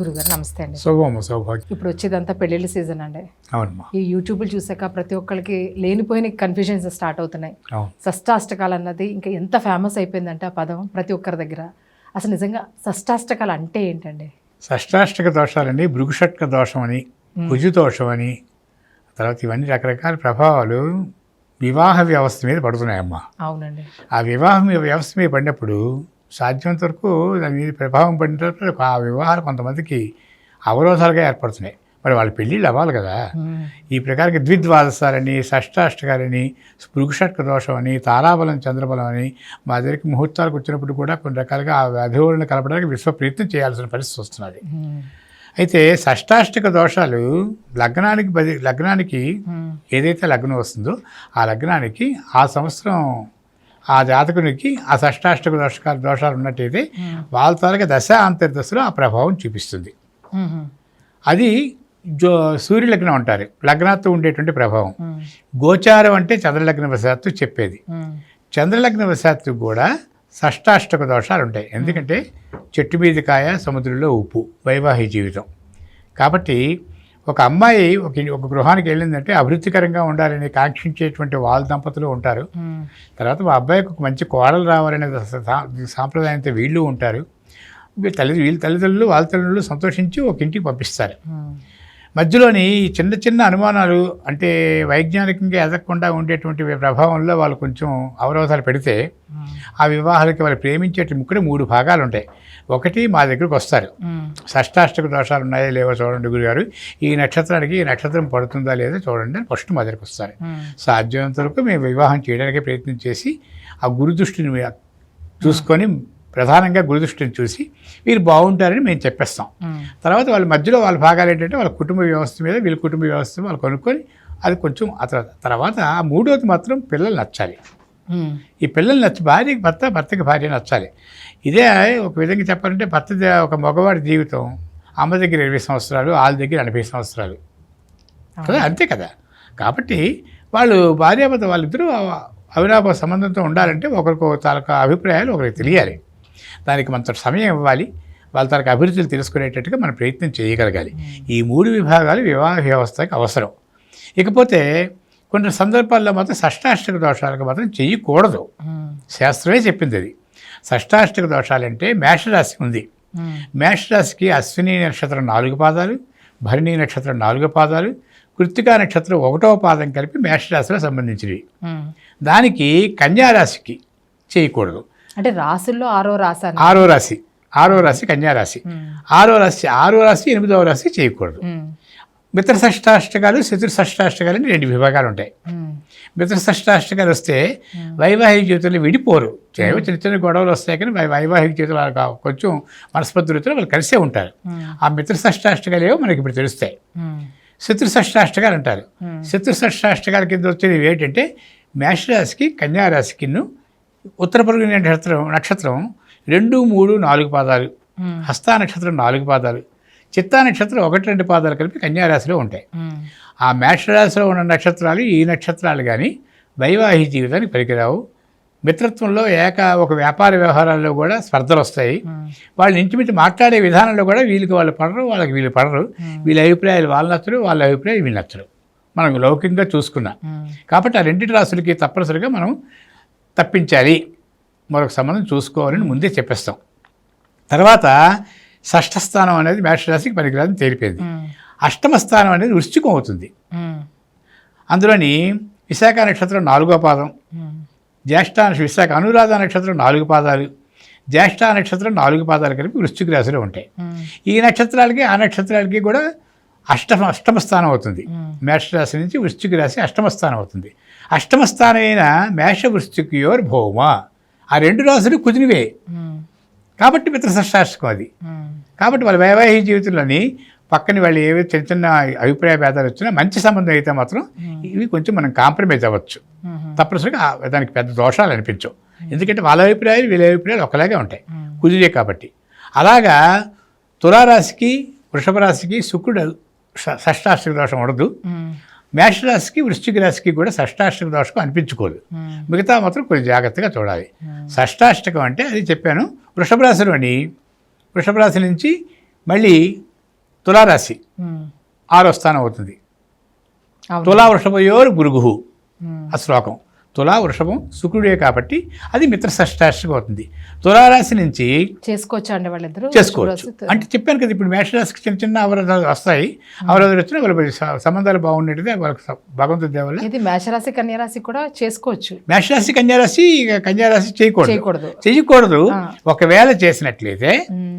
గురుగారు నమస్తే అండి. సౌభాగ్యం ఇప్పుడు వచ్చేదంతా పెళ్ళిళ్ళ సీజన్ అండి. అవునమ్మా. ఈ యూట్యూబ్లు చూసాక ప్రతి ఒక్కరికి లేనిపోయిన కన్ఫ్యూజన్స్ స్టార్ట్ అవుతున్నాయి. అవును. షష్టాష్టకాలు అన్నది ఇంకా ఎంత ఫేమస్ అయిపోయిందంటే ఆ పదం ప్రతి ఒక్కరి దగ్గర. అసలు నిజంగా షష్టాష్టకాలు అంటే ఏంటండి? షష్టాష్టక దోషాలని భృగుషట్క దోషం అని కుజు దోషం అని తర్వాత ఇవన్నీ రకరకాల ప్రభావాలు వివాహ వ్యవస్థ మీద పడుతున్నాయమ్మా. అవునండి. ఆ వివాహం వ్యవస్థ మీద పడినప్పుడు సాధ్యమైనంత వరకు దాని మీద ప్రభావం పడినప్పుడు ఆ వివాహాలు కొంతమందికి అవరోధాలుగా ఏర్పడుతున్నాయి మరి వాళ్ళ పెళ్ళిళ్ళు అవ్వాలి కదా. ఈ ప్రకారంగా ద్విద్వాదశాలని షష్టాష్టకాలని భృగుషట్క దోషం అని తారాబలం చంద్రబలం అని మా దగ్గరికి ముహూర్తాలకు వచ్చినప్పుడు కూడా కొన్ని రకాలుగా ఆ అధివులను కలపడానికి విశ్వ ప్రయత్నం చేయాల్సిన పరిస్థితి వస్తున్నది. అయితే షష్టాష్టక దోషాలు లగ్నానికి బది లగ్నానికి. ఏదైతే లగ్నం వస్తుందో ఆ లగ్నానికి ఆ సంవత్సరం ఆ జాతకునికి ఆ షష్టాష్టక దోషకాల దోషాలు ఉన్నట్టయితే వాళ్ళ తాలూకా దశ అంతర్దశలో ఆ ప్రభావం చూపిస్తుంది. అది జో సూర్యలగ్నం అంటారు. లగ్నాతో ఉండేటువంటి ప్రభావం. గోచారం అంటే చంద్రలగ్న వశాత్తు చెప్పేది. చంద్రలగ్న వశాత్తు కూడా షష్టాష్టక దోషాలు ఉంటాయి. ఎందుకంటే చెట్టు మీద కాయ సముద్రంలో ఉప్పు వైవాహిక జీవితం. కాబట్టి ఒక అమ్మాయి ఒక ఒక గృహానికి వెళ్ళిందంటే అభివృద్ధికరంగా ఉండాలని కాంక్షించేటువంటి వాళ్ళ దంపతులు ఉంటారు. తర్వాత మా అబ్బాయికి ఒక మంచి కోడలు రావాలనే సాంప్రదాయంతో వీళ్ళు ఉంటారు తల్లి వీళ్ళ తల్లిదండ్రులు వాళ్ళ తల్లిదండ్రులు సంతోషించి ఒక ఇంటికి పంపిస్తారు. మధ్యలోని ఈ చిన్న చిన్న అనుమానాలు అంటే వైజ్ఞానికంగా ఎదగకుండా ఉండేటువంటి ప్రభావంలో వాళ్ళు కొంచెం అవరోధాలు పెడితే. ఆ వివాహాలకి వాళ్ళు ప్రేమించేటి ముక్కడే మూడు భాగాలు ఉంటాయి ఒకటి మా దగ్గరికి వస్తారు. షష్టాష్టక దోషాలు ఉన్నాయా లేవో చూడండి గురుగారు ఈ నక్షత్రానికి ఈ నక్షత్రం పడుతుందా లేదా చూడండి అని ఫస్ట్ మా దగ్గరికి వస్తారు. సాధ్యమైనంత వరకు మేము వివాహం చేయడానికి ప్రయత్నం చేసి ఆ గురుదృష్టిని చూసుకొని ప్రధానంగా గురుదృష్టిని చూసి వీరు బాగుంటారని మేము చెప్పేస్తాం. తర్వాత వాళ్ళ మధ్యలో వాళ్ళ భాగాలు ఏంటంటే వాళ్ళ కుటుంబ వ్యవస్థ మీద వీళ్ళ కుటుంబ వ్యవస్థ వాళ్ళు కొనుక్కొని అది కొంచెం ఆ తర్వాత తర్వాత ఆ మూడోది మాత్రం పిల్లలు నచ్చాలి. ఈ పిల్లలు నచ్చి భార్యకి భర్త భర్తకి భార్య నచ్చాలి. ఇదే ఒక విధంగా చెప్పాలంటే భర్త ఒక మగవాడి జీవితం అమ్మ దగ్గర ఇరవై సంవత్సరాలు వాళ్ళ దగ్గర ఎనభై సంవత్సరాలు. కదా? అంతే కదా? కాబట్టి వాళ్ళు భార్యాభర్త వాళ్ళిద్దరూ అవ- అవినాభ సంబంధంతో ఉండాలంటే ఒకరికి తాలూకా అభిప్రాయాలు ఒకరికి తెలియాలి. దానికి మనతో సమయం ఇవ్వాలి. వాళ్ళ తాలూకా అభిరుచులు తెలుసుకునేటట్టుగా మనం ప్రయత్నం చేయగలగాలి. ఈ మూడు విభాగాలు వివాహ వ్యవస్థకి అవసరం. ఇకపోతే కొన్ని సందర్భాల్లో మాత్రం షష్టాష్టక దోషాలకు మాత్రం చేయకూడదు. శాస్త్రమే చెప్పింది అది షష్టాష్టక దోషాలంటే మేషరాశి ఉంది. మేషరాశికి అశ్విని నక్షత్రం నాలుగు పాదాలు భరణి నక్షత్రం నాలుగు పాదాలు కృత్తికా నక్షత్రం ఒకటవ పాదం కలిపి మేషరాశిలో సంబంధించినవి. దానికి కన్యారాశికి చేయకూడదు. అంటే రాసుల్లో ఆరో రాశి ఆరో రాశి ఆరో రాశి కన్యారాశి. ఆరో రాశి ఆరో రాశి ఎనిమిదవ రాశి చేయకూడదు. మిత్ర షష్టాష్టకాలు శత్రు షష్టాష్టకాలు అని రెండు విభాగాలు ఉంటాయి. మిత్ర షష్టాష్టకాలు వస్తే వైవాహిక జీవితంలో విడిపోరు చిన్న చిన్న గొడవలు వస్తాయి కానీ వైవాహిక జీవితంలో కొంచెం మనస్పర్ధులతో వాళ్ళు కలిసే ఉంటారు. ఆ మిత్ర షష్టాష్టకాలు ఏవో మనకి ఇప్పుడు తెలుస్తాయి. శత్రు షష్టాష్టకాలు అంటారు. శత్రు షష్టాష్టకాల కింద వచ్చేది ఏంటంటే మేషరాశికి కన్యారాశికిను ఉత్తర పొరుగు నక్షత్రం నక్షత్రం రెండు మూడు నాలుగు పాదాలు. హస్తా నక్షత్రం నాలుగు పాదాలు. చిత్తా నక్షత్రం ఒకటి రెండు పాదాలు కలిపి కన్యారాశిలో ఉంటాయి. ఆ మేషరాశిలో ఉన్న నక్షత్రాలు ఈ నక్షత్రాలు కానీ వైవాహిక జీవితానికి పనికిరావు. మిత్రత్వంలో ఏక ఒక వ్యాపార వ్యవహారాల్లో కూడా స్పర్ధలు వస్తాయి. వాళ్ళు ఇంటిమిటి మాట్లాడే విధానంలో కూడా వీళ్ళకి వాళ్ళు పడరు వాళ్ళకి వీళ్ళు పడరు. వీళ్ళ అభిప్రాయాలు వాళ్ళు నచ్చరు వాళ్ళ అభిప్రాయాలు వీళ్ళు నచ్చరు. మనం లౌకికంగా చూసుకున్నాం. కాబట్టి ఆ రెండింటి రాసులకి తప్పనిసరిగా మనం తప్పించాలి మరొక సంబంధం చూసుకోవాలని ముందే చెప్పేస్తాం తర్వాత స్థానం అనేది మేషరాశికి పనికిరాదని తేలిపోయింది. అష్టమ స్థానం అనేది వృశ్చికం అవుతుంది. అందులోని విశాఖ నక్షత్రం నాలుగో పాదం. జ్యేష్ఠ విశాఖ అనురాధ నక్షత్రం నాలుగు పాదాలు జ్యేష్ఠ నక్షత్రం నాలుగు పాదాలు కలిపి వృశ్చిక రాశిలో ఉంటాయి. ఈ నక్షత్రాలకి ఆ నక్షత్రాలకి కూడా అష్టమ అష్టమ స్థానం అవుతుంది. మేషరాశి నుంచి వృశ్చిక రాశి అష్టమ స్థానం అవుతుంది. అష్టమ స్థానమైన మేష వృశ్చికయోర్ భౌమ. ఆ రెండు రాశులు కుదిరివే. కాబట్టి మిత్రషష్టాష్టకం అది. మ్మ్. కాబట్టి వాళ్ళ వైవాహిక జీవితంలోని పక్కన వాళ్ళు ఏవో చిన్న చిన్న అభిప్రాయ భేదాలు వచ్చినా మంచి సంబంధం అయితే మాత్రం ఇవి కొంచెం మనం కాంప్రమైజ్ అవ్వచ్చు. తప్పనిసరిగా దానికి పెద్ద దోషాలు అనిపించవు. ఎందుకంటే వాళ్ళ అభిప్రాయాలు వీళ్ళ అభిప్రాయాలు ఒకలాగే ఉంటాయి. కుదిరే కాబట్టి. అలాగా తులారాశికి వృషభ రాశికి శుక్రుడు షష్టాష్టక దోషం ఉండదు. మేషరాశికి వృశ్చిక రాశికి కూడా షష్టాష్టక దోషం అనిపించుకోదు. మిగతా మాత్రం కొంచెం జాగ్రత్తగా చూడాలి. షష్టాష్టకం అంటే అది చెప్పాను వృషభ రాశిలోని వృషభ రాశి నుంచి మళ్ళీ తులారాశి. ఆరో స్థానం అవుతుంది. తులా వృషభయోరు గురుగు ఉమ్. ఆ శ్లోకం. తులా వృషభం శుక్రుడే కాబట్టి అది మిత్ర షష్టాష్టకం అవుతుంది. తులారాశి నుంచి చేసుకోవచ్చా అండి వాళ్ళిద్దరు? చేసుకోవచ్చు. అంటే చెప్పాను కదా ఇప్పుడు మేషరాశికి చిన్న చిన్న అవరోధాలు వస్తాయి. అవరోధాలు వచ్చినా వాళ్ళ సంబంధాలు బాగుండేది వాళ్ళకి భగవంతుడి దేవల్ల. ఇది మేషరాశి కన్యారాశి కూడా చేసుకోవచ్చు. మేషరాశి కన్యారాశి కన్యారాశి చేయకూడదు. చేయకూడదు. చేయకూడదు. ఒకవేళ చేసినట్లయితే.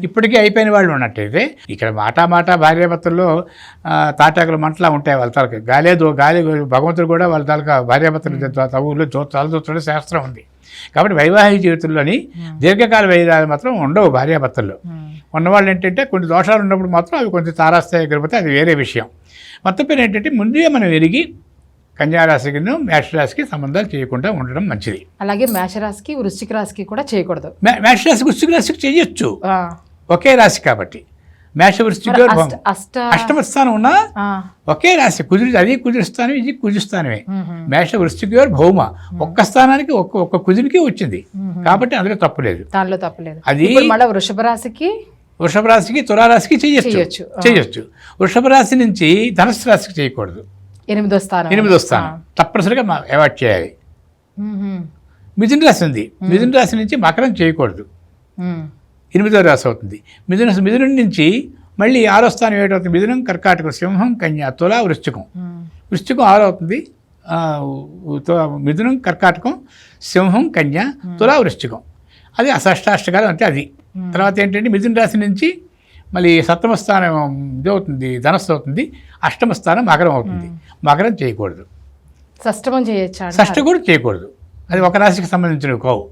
ఇప్పటికీ అయిపోయిన వాళ్ళు ఉన్నట్టయితే ఇక్కడ మాటా మాట భార్యాభర్తల్లో తాటాకులు మంటలా ఉంటాయి వాళ్ళ తాలూకా. గాలే దో గాలి భగవంతుడు కూడా వాళ్ళ తాలూకా భార్యాభర్తలు తగులు చూ తలదూచడం శాస్త్రం ఉంది. కాబట్టి వైవాహిక జీవితంలోని దీర్ఘకాల వైద్యాలు మాత్రం ఉండవు భార్యాభర్తల్లో. ఉమ్. ఉన్నవాళ్ళు ఏంటంటే కొన్ని దోషాలు ఉన్నప్పుడు మాత్రం అవి కొంచెం తారాస్థాయి గడిపితే అది వేరే విషయం. మొత్తం పేరు ఏంటంటే ముందే మనం ఎరిగి కన్యారాశికిను మేషరాశికి సంబంధాలు చేయకుండా ఉండడం మంచిది. అలాగే మేషరాశికి వృశ్చిక రాశికి కూడా చేయకూడదు. మేషరాశికి వృశ్చిక రాశికి చేయొచ్చు. ఒకే రాశి కాబట్టి. మేష వృశ్చిక మరి అష్ట అష్ట అష్టమ స్థానం ఉన్నా. ఒకే రాశి. కుదిరి అది కుదిరిస్తానం ఇది కుదిరిస్తానమే ఉహు. మేష వృశ్చిక భౌమ. ఒక్క స్థానానికి ఒక్క ఒక్క కుదిరికి వచ్చింది. కాబట్టి అందులో తప్పు లేదు. దానిలో తప్పలేదు అది- మళ్ళీ వృషభ రాశికి? వృషభ రాశికి తులారాశికి చేయొచ్చు. చేయొచ్చు. వృషభ రాశి నుంచి ధనుసు రాశికి చేయకూడదు. ఎనిమిదో స్థానం. ఎనిమిదో స్థానం. తప్పనిసరిగా అవాయిడ్ చేయాలి. మిథున రాశి ఉంది. మిథున రాశి నుంచి మకరం చేయకూడదు. ఎనిమిదో రాశి అవుతుంది. మిథున మిథునం నుంచి మళ్ళీ ఆరో స్థానం ఏటవుతుంది మిథునం కర్కాటకం సింహం కన్య తుల వృశ్చికం. వృశ్చికం ఆరో అవుతుంది. మిథునం కర్కాటకం సింహం కన్య తుల వృశ్చికం. అది అషష్టాష్టకాలం అంటే అది. తర్వాత ఏంటంటే మిథున రాశి నుంచి మళ్ళీ సప్తమ స్థానం ఇది అవుతుంది ధనస్సు అవుతుంది అష్టమ స్థానం మకరం అవుతుంది. మకరం చేయకూడదు. షష్టమం చేయొచ్చా? షష్ఠ కూడా చేయకూడదు. అది ఒక రాశికి సంబంధించినవి కావు.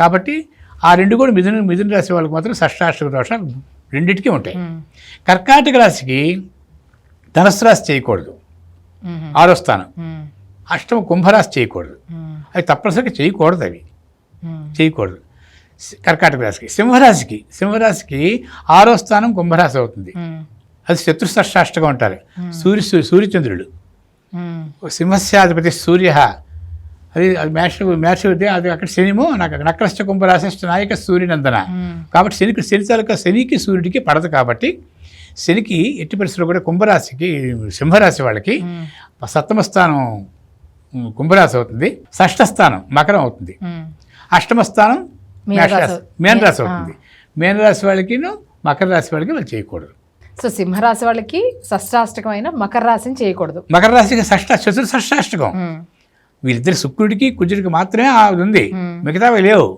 కాబట్టి ఆ రెండు కూడా మిథున మిథున రాశి వాళ్ళకి మాత్రం షష్టాష్టక దోషాలు రెండింటికి ఉంటాయి. కర్కాటక రాశికి ధనస్సు రాశి చేయకూడదు. ఆరో స్థానం. అష్టమ కుంభరాశి చేయకూడదు. అవి తప్పనిసరిగా చేయకూడదు అవి. చేయకూడదు కర్కాటక రాశికి సింహరాశికి సింహరాశికి ఆరో స్థానం కుంభరాశి అవుతుంది. అది శత్రు షష్టాష్టకం అంటారు సూర్య సూర్యచంద్రుడు. సింహస్యాధిపతి సూర్య అది అది మేష మేష విద్య అది అక్కడ శనిమో నాకు నక్రష్ట కుంభరాశిష్ట నాయక సూర్యనందన. కాబట్టి శనికి శని తాలూకా శనికి సూర్యుడికి పడదు కాబట్టి శనికి ఎట్టి పరిస్థితుల్లో కూడా కుంభరాశికి సింహరాశి వాళ్ళకి. సప్తమ స్థానం కుంభరాశి అవుతుంది. షష్ఠ స్థానం మకరం అవుతుంది. అష్టమ స్థానం మీనరాశి. అవుతుంది. మేనరాశి వాళ్ళకి మకర రాశి వాళ్ళకి వాళ్ళు చేయకూడదు. సో సింహరాశి వాళ్ళకి షష్టాష్టకమైన మకర రాశిని చేయకూడదు. మకర రాశికి షష్ట చతుర్ షష్టాష్టకం ఉమ్. వీళ్ళిద్దరు శుక్రుడికి కుజుడికి మాత్రమే అది ఉంది. మిగతావి లేవు.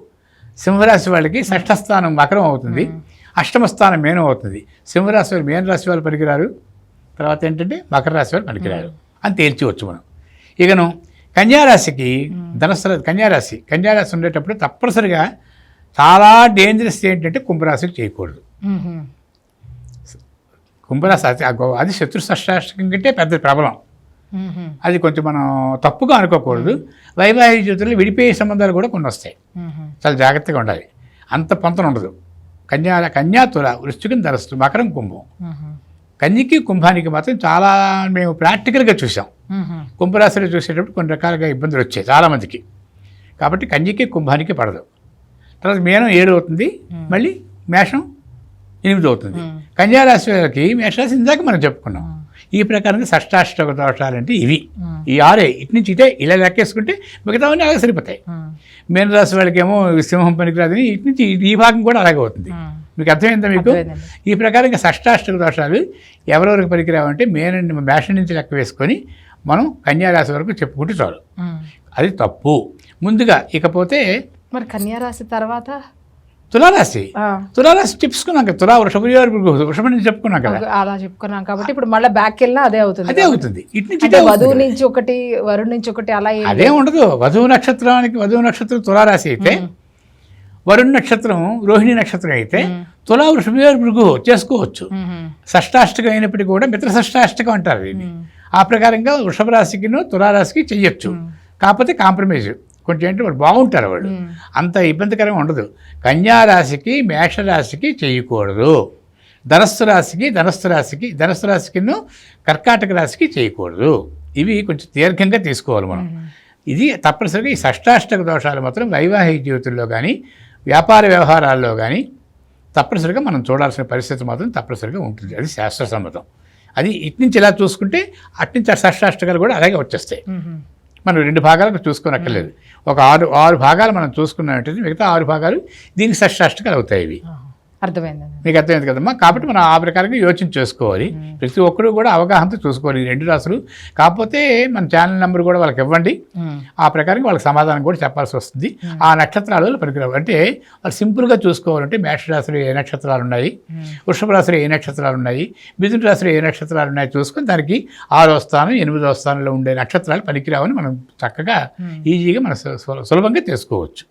సింహరాశి వాళ్ళకి షష్ఠ స్థానం మకరం అవుతుంది. అష్టమ స్థానం మేనం అవుతుంది. సింహరాశి వాళ్ళు మేన రాశి వాళ్ళు పనికిరారు. తర్వాత ఏంటంటే మకర రాశి వాళ్ళు పనికిరారు. అని తేల్చివచ్చు మనం. ఇకను కన్యారాశికి ధనస్సు కన్యారాశి కన్యారాశి ఉండేటప్పుడు తప్పనిసరిగా చాలా డేంజరస్ ఏంటంటే కుంభరాశికి చేయకూడదు. కుంభరాశి అది అది శత్రు షష్టాష్టకం కంటే పెద్ద ప్రబలం. అది కొంచెం మనం తప్పుగా అనుకోకూడదు. వైవాహిక జీవితంలో విడిపోయే సంబంధాలు కూడా కొన్ని వస్తాయి. చాలా జాగ్రత్తగా ఉండాలి. అంత పొంతన ఉండదు. కన్యా కన్యా తుల వృశ్చికం ధరస్తు మకరం కుంభం. కన్యకి కుంభానికి మాత్రం చాలా మేము ప్రాక్టికల్గా చూసాం. కుంభరాశిలో చూసేటప్పుడు కొన్ని రకాలుగా ఇబ్బందులు వచ్చాయి చాలామందికి కాబట్టి కన్యకి కుంభానికి పడదు. తర్వాత మేనం ఏడు అవుతుంది. మళ్ళీ మేషం ఎనిమిది అవుతుంది. కన్యారాశి వాళ్ళకి మేషరాశి ఇందాక మనం చెప్పుకున్నాం. ఈ ప్రకారంగా షష్టాష్టక దోషాలంటే ఇవి మ్మ్. ఈ ఆరే ఇటు నుంచి ఇటే ఇలా లెక్కేసుకుంటే మిగతావన్నీ అలాగే సరిపోతాయి. మీనరాశి వాళ్ళకేమో సింహం పనికిరాదని ఇటు నుంచి ఈ భాగం కూడా అలాగే అవుతుంది. మీకు అర్థమైందా మీకు. ఈ ప్రకారంగా షష్టాష్టక దోషాలు ఎవరెవరికి పనికిరావంటే మేన మేషం నుంచి లెక్క వేసుకొని మనం కన్యారాశి వరకు చెప్పుకుంటే చాలు. అది తప్పు ముందుగా ఇకపోతే మరి కన్యా రాశి తర్వాత తులారాశి. తులారాశి చెప్పుకున్నాం కదా తులా వృషభ వృషభ నుంచి చెప్పుకున్నాం కదా? అలా చెప్పుకున్నాం కాబట్టి ఇప్పుడు మళ్ళీ బ్యాక్ వెళ్ళినా అదే అవుతుంది అదే అవుతుంది. ఇటు నుంచి వధువు. నుంచి ఒకటి వరుణ్ నుంచి ఒకటి అలా అదే ఉండదు. వధువు నక్షత్రానికి వధువు నక్షత్రం తులారాశి అయితే వరుణ్ నక్షత్రం రోహిణి నక్షత్రం అయితే తులా వృషభ భృగు చేసుకోవచ్చు. షష్టాష్టకం అయినప్పటికీ కూడా మిత్ర షష్టాష్టకం అంటారు దీన్ని. ఆ ప్రకారంగా వృషభ రాశికిను తులారాశికి చెయ్యొచ్చు. కాకపోతే కాంప్రమైజ్. కొంచెం ఏంటంటే వాళ్ళు బాగుంటారు వాళ్ళు. అంత ఇబ్బందికరంగా ఉండదు. కన్యా రాశికి మేషరాశికి చేయకూడదు. ధనస్సు రాశికి ధనస్సు రాశికి ధనస్సు రాశికిను కర్కాటక రాశికి చేయకూడదు. ఇవి కొంచెం దీర్ఘంగా తీసుకోవాలి మనం. ఇది తప్పనిసరిగా ఈ షష్టాష్టక దోషాలు మాత్రం వైవాహిక జీవితంలో కానీ వ్యాపార వ్యవహారాల్లో కానీ తప్పనిసరిగా మనం చూడాల్సిన పరిస్థితి మాత్రం తప్పనిసరిగా ఉంటుంది. అది శాస్త్ర సమ్మతం. అది ఇటు నుంచి ఇలా చూసుకుంటే అట్నుంచి ఆ షష్టాష్టకాలు కూడా అలాగే వచ్చేస్తాయి. మనం రెండు భాగాలకు చూసుకోనక్కర్లేదు. ఒక ఆరు ఆరు భాగాలు మనం చూసుకున్నట్టు మిగతా ఆరు భాగాలు దీనికి షష్టాష్టకాలు అవుతాయి ఇవి. ఆహా. అర్థమైందండి మీకు అర్థమైంది కదమ్మా? కాబట్టి మనం ఆ ప్రకారంగా యోచన చేసుకోవాలి. ప్రతి ఒక్కరు కూడా అవగాహనతో చూసుకోవాలి. రెండు రాసులు. కాకపోతే మన ఛానల్ నెంబర్ కూడా వాళ్ళకి ఇవ్వండి. ఆ ప్రకారంగా వాళ్ళకి సమాధానం కూడా చెప్పాల్సి వస్తుంది. ఆ నక్షత్రాలు పనికిరావు అంటే వాళ్ళు సింపుల్గా చూసుకోవాలంటే మేష రాశిలో ఏ నక్షత్రాలు ఉన్నాయి. వృషభ రాశిలో ఏ నక్షత్రాలు ఉన్నాయి? మిథున రాశిలో ఏ నక్షత్రాలు ఉన్నాయి? చూసుకొని దానికి ఆరో స్థానం ఎనిమిదో స్థానంలో ఉండే నక్షత్రాలు పనికిరావని మనం చక్కగా ఈజీగా మనం సులభంగా తెలుసుకోవచ్చు.